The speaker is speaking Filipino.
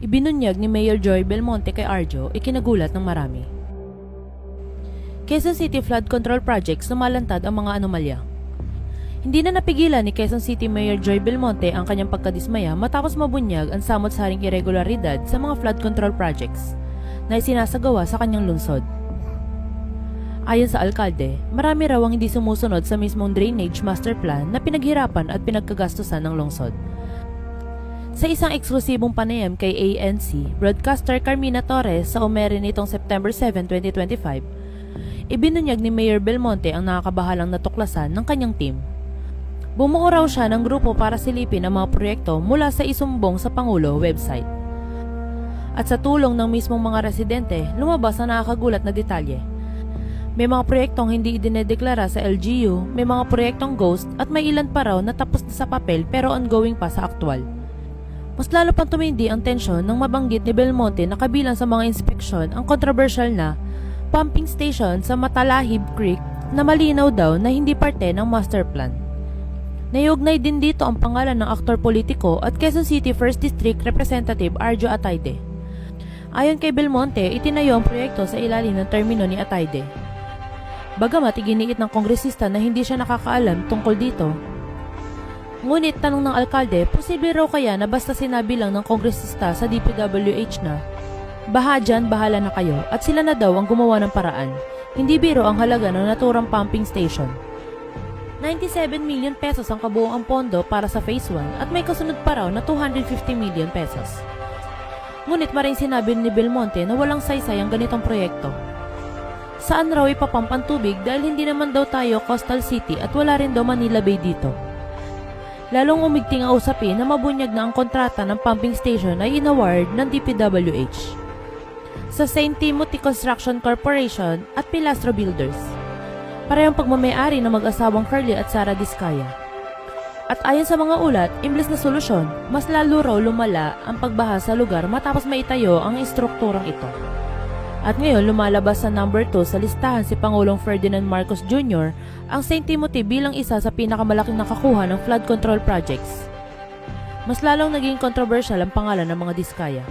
Ibinunyag ni Mayor Joy Belmonte kay Arjo ikinagulat ng marami. Quezon City Flood Control Projects lumalantad ang mga anomalya. Hindi na napigilan ni Quezon City Mayor Joy Belmonte ang kanyang pagkadismaya matapos mabunyag ang samot-saring irregularidad sa mga flood control projects na isinasagawa sa kanyang lungsod. Ayon sa alkalde, marami raw ang hindi sumusunod sa mismong drainage master plan na pinaghirapan at pinagkagastusan ng lungsod. Sa isang eksklusibong panayam kay ANC, broadcaster Carmina Torres sa Umere nitong September 7, 2025, ibinunyag ni Mayor Belmonte ang nakakabahalang natuklasan ng kanyang team. Bumuo raw siya ng grupo para silipin ang mga proyekto mula sa isumbong sa Pangulo website. At sa tulong ng mismong mga residente, lumabas ang nakakagulat na detalye. May mga proyektong hindi idinedeklara sa LGU, may mga proyektong ghost at may ilan pa raw na tapos na sa papel pero ongoing pa sa aktwal. Mas lalo pang tumindi ang tensyon nang mabanggit ni Belmonte na kabilang sa mga inspeksyon ang controversial na pumping station sa Matalahib Creek na malinaw daw na hindi parte ng master plan. Nayugnay din dito ang pangalan ng aktor politiko at Quezon City 1st District Representative Arjo Atayde. Ayon kay Belmonte, itinayo ang proyekto sa ilalim ng termino ni Atayde. Bagamat iginiit ng kongresista na hindi siya nakakaalam tungkol dito, Ngunit tanong ng alkalde, posible raw kaya na basta sinabi lang ng kongresista sa DPWH na, Baha dyan, bahala na kayo at sila na daw ang gumawa ng paraan. Hindi biro ang halaga ng naturang pumping station. 97 million pesos ang kabuoang pondo para sa Phase 1 at may kasunod pa raw na 250 million pesos. Ngunit maring sinabi ni Belmonte na walang saysay ang ganitong proyekto. Saan raw ipapump ang tubig dahil hindi naman daw tayo coastal city at wala rin daw Manila Bay dito. Lalong umigting ang usapin na mabunyag na ang kontrata ng pumping station ay inaward ng DPWH sa St. Timothy Construction Corporation at Pilastro Builders. Parehong pagmamayari ng mag-asawang Curly at Sara Diskaya. At ayon sa mga ulat, imbes na solusyon, mas lalo raw lumala ang pagbaha sa lugar matapos maitayo ang instrukturang ito. At ngayon lumalabas sa number 2 sa listahan si Pangulong Ferdinand Marcos Jr. ang St. Timothy bilang isa sa pinakamalaking nakakuha ng flood control projects. Mas lalong naging controversial ang pangalan ng mga diskaya.